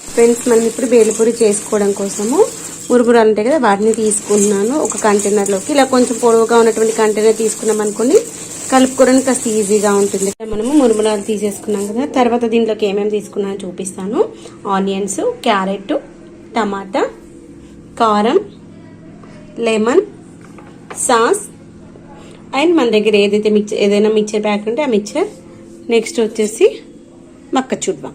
Friends మనం ఇప్పుడు బేలుపూరి చేసుకోవడం కోసము మురుగురాలు ఉంటాయి కదా వాటిని తీసుకుంటున్నాను ఒక కంటైనర్లోకి ఇలా కొంచెం పొడవుగా ఉన్నటువంటి కంటైనర్ తీసుకున్నాం అనుకోండి కలుపుకోవడానికి కాస్త ఈజీగా ఉంటుంది. మనము మురుగురాలు తీసేసుకున్నాం కదా తర్వాత దీంట్లోకి ఏమేమి తీసుకున్నానో చూపిస్తాను. ఆనియన్స్ క్యారెట్ టమాటా కారం లెమన్ సాస్ అండ్ మన దగ్గర ఏదైతే మిక్చర్ ఏదైనా మిక్చర్ ప్యాక్ ఉంటే ఆ మిక్చర్ నెక్స్ట్ వచ్చేసి మక్క చుడ్వా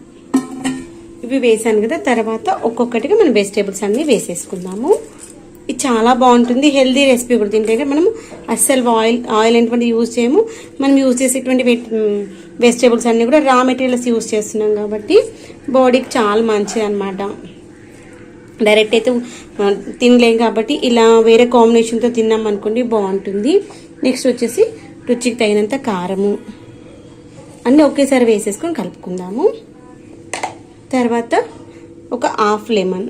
ఇవి వేసాను కదా తర్వాత ఒక్కొక్కటిగా మనం వెజిటేబుల్స్ అన్నీ వేసేసుకుందాము. ఇది చాలా బాగుంటుంది హెల్దీ రెసిపీ కూడా తింటే మనం అస్సలు ఆయిల్ ఆయిల్ అనేటువంటి యూజ్ చేయము. మనం యూజ్ చేసేటువంటి వెజిటేబుల్స్ అన్నీ కూడా రా మెటీరియల్స్ యూజ్ చేస్తున్నాం కాబట్టి బాడీకి చాలా మంచిది అనమాట డైరెక్ట్ అయితే తినలేం కాబట్టి ఇలా వేరే కాంబినేషన్తో తిన్నాం అనుకోండి బాగుంటుంది. నెక్స్ట్ వచ్చేసి రుచికి తగినంత కారము. అన్నీ ఒకేసారి వేసేసుకొని కలుపుకుందాము. తర్వాత ఒక హాఫ్ లెమన్.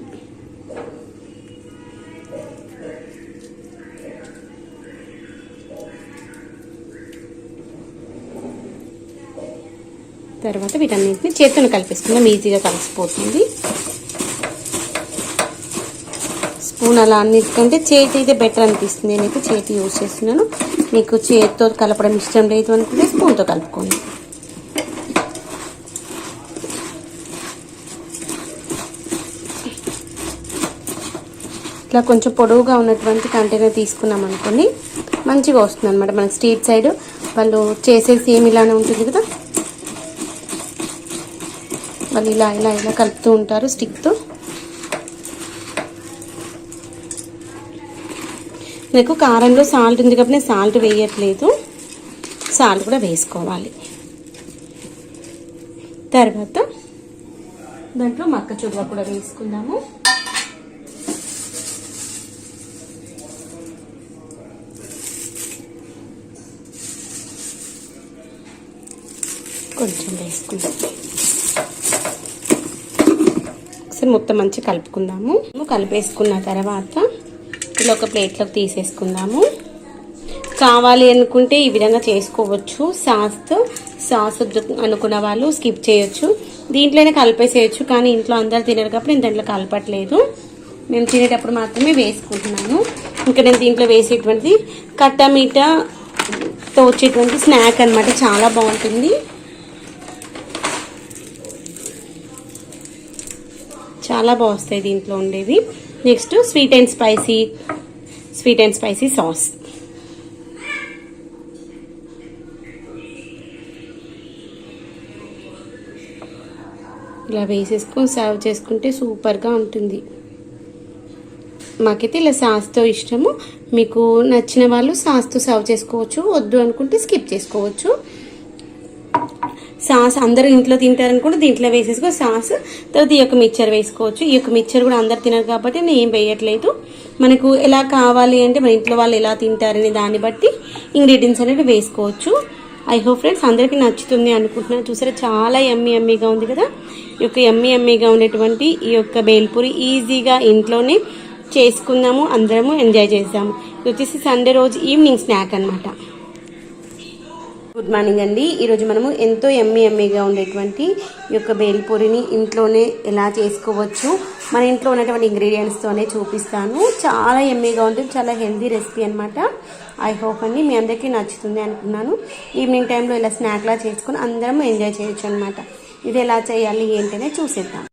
తర్వాత వీటన్నింటిని చేతితో కలిపేసుకుందాం ఈజీగా కలిసిపోతుంది. స్పూన్ అలా అన్నిటికంటే చేతి అయితే బెటర్ అనిపిస్తుంది. నేనైతే చేతి యూజ్ చేస్తున్నాను. మీకు చేతితో కలపడం ఇష్టం లేదు అనుకుంటే స్పూన్తో కలుపుకోండి. ఇట్లా కొంచెం పొడవుగా ఉన్నటువంటి కంటైనర్ తీసుకున్నాం అనుకోండి మంచిగా వస్తుంది అనమాట మనకి స్ట్రీట్ సైడ్ వాళ్ళు చేసే సేమ్ ఇలానే ఉంటుంది కదా? వాళ్ళు ఇలా ఇలా ఇలా కలుపుతూ ఉంటారు స్టిక్తో. నాకు కారంలో సాల్ట్ ఉంది కాబట్టి నేను సాల్ట్ వేయట్లేదు. సాల్ట్ కూడా వేసుకోవాలి. తర్వాత దాంట్లో మక్క చూడ కూడా వేసుకుందాము. కొంచెం వేసుకుందాం ఒకసారి మొత్తం మంచిగా కలుపుకుందాము. కలిపేసుకున్న తర్వాత ఇలా ఒక ప్లేట్లోకి తీసేసుకుందాము. కావాలి అనుకుంటే ఈ విధంగా చేసుకోవచ్చు. సాస్తో సాస్ అనుకున్న వాళ్ళు స్కిప్ చేయొచ్చు. దీంట్లోనే కలిపేసేయచ్చు కానీ ఇంట్లో అందరు తినరు కాబట్టి నేను దాంట్లో కలపట్లేదు. మేము తినేటప్పుడు మాత్రమే వేసుకుంటున్నాను ఇంకా నేను దీంట్లో వేసేటువంటి కట్ట తోచేటువంటి స్నాక్ అన్నమాట. చాలా బాగుంటుంది. చాలా బాగుస్తాయి దీంట్లో ఉండేవి. Next sweet and spicy sweet and spicy sauce ఇలా వేసేసుకొని సర్వ్ చేసుకుంటే సూపర్గా ఉంటుంది. మాకైతే ఇలా సాస్తో ఇష్టము. మీకు నచ్చిన వాళ్ళు సాస్తో సర్వ్ చేసుకోవచ్చు వద్దు అనుకుంటే స్కిప్ చేసుకోవచ్చు. సాస్ అందరూ ఇంట్లో తింటారనుకుంటే దీంట్లో వేసేసుకో సాస్ తర్వాత ఈ యొక్క మిక్చర్ వేసుకోవచ్చు. ఈ యొక్క మిక్చర్ కూడా అందరు తినరు కాబట్టి నేను ఏం వేయట్లేదు. మనకు ఎలా కావాలి అంటే మన ఇంట్లో వాళ్ళు ఎలా తింటారని దాన్ని బట్టి ఇంగ్రీడియంట్స్ అనేవి వేసుకోవచ్చు. ఐ హోప్ ఫ్రెండ్స్ అందరికీ నచ్చుతుంది అనుకుంటున్నాను చూసారా చాలా ఎమ్మి ఎమ్మిగా ఉంది కదా? ఈ యొక్క ఎమ్మి ఎమ్మిగా ఉండేటువంటి ఈ యొక్క బేల్పూరి ఈజీగా ఇంట్లోనే చేసుకుందాము అందరము ఎంజాయ్ చేద్దాము. ఇది వచ్చేసి సండే రోజు ఈవినింగ్ స్నాక్ అనమాట గుడ్ మార్నింగ్ అండి. ఈరోజు మనము ఎంతో ఎమ్మి ఎమ్మిగా ఉండేటువంటి ఈ యొక్క బేల్పూరిని ఇంట్లోనే ఎలా చేసుకోవచ్చు మన ఇంట్లో ఉన్నటువంటి ఇంగ్రీడియంట్స్తోనే చూపిస్తాను. చాలా ఎమ్మిగా ఉంటుంది చాలా హెల్దీ రెసిపీ అనమాట ఐ హోప్ అండి మీ అందరికీ నచ్చుతుంది అనుకున్నాను. ఈవినింగ్ టైంలో ఇలా స్నాక్లా చేసుకొని అందరం ఎంజాయ్ చేయొచ్చు అనమాట ఇది ఎలా చేయాలి ఏంటనే చూసేద్దాం.